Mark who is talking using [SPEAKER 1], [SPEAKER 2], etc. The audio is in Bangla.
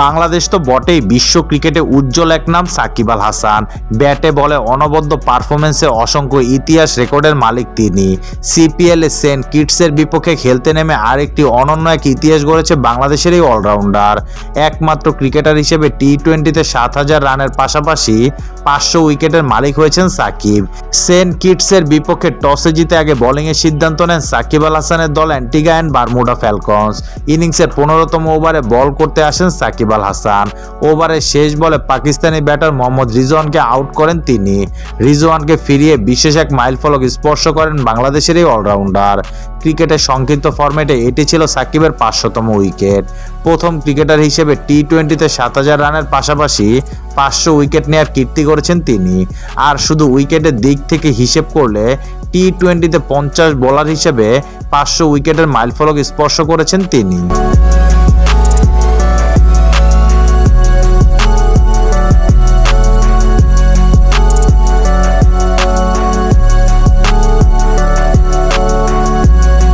[SPEAKER 1] বাংলাদেশ তো বটেই বিশ্ব ক্রিকেটে উজ্জ্বল এক নাম সাকিব আল হাসান। ব্যাটে বলে অনবদ্য পারফরমেন্সে অসংখ্য ইতিহাস রেকর্ডের মালিক তিনি। সিপিএল সেন্ট কিটসের বিপক্ষে খেলতে নেমে আরেকটি অনন্য এক ইতিহাস গড়েছে বাংলাদেশের এই অলরাউন্ডার। একমাত্র ক্রিকেটার হিসেবে টি টোয়েন্টিতে সাত হাজার রানের পাশাপাশি পাঁচশো উইকেটের মালিক হয়েছেন সাকিব। সেন্ট কিটসের বিপক্ষে টসে জিতে আগে বোলিংয়ের সিদ্ধান্ত নেন সাকিব আল হাসানের দল অ্যান্টিগা অ্যান্ড বারমুডা ফ্যালকনস। ইনিংসের পনেরোতম ওভারে বল করতে আসেন সাকিব আল হাসান। ওভারের শেষ বলে পাকিস্তানি ব্যাটার মোহাম্মদ রিজওয়ানকে আউট করেন তিনি। রিজওয়ানকে ফিরিয়ে বিশেষ এক মাইলফলক স্পর্শ করেন বাংলাদেশের এই অলরাউন্ডার। ক্রিকেটের সংক্ষিপ্ত ফরম্যাটে এটি ছিল সাকিবের পাঁচশোতম উইকেট। প্রথম ক্রিকেটার হিসেবে টি টোয়েন্টিতে সাত হাজার রানের পাশাপাশি পাঁচশো উইকেট নেওয়ার কীর্তি করেছেন তিনি। আর শুধু উইকেটের দিক থেকে হিসেব করলে টি টোয়েন্টিতে পঞ্চাশ বোলার হিসেবে পাঁচশো উইকেটের মাইলফলক স্পর্শ করেছেন তিনি।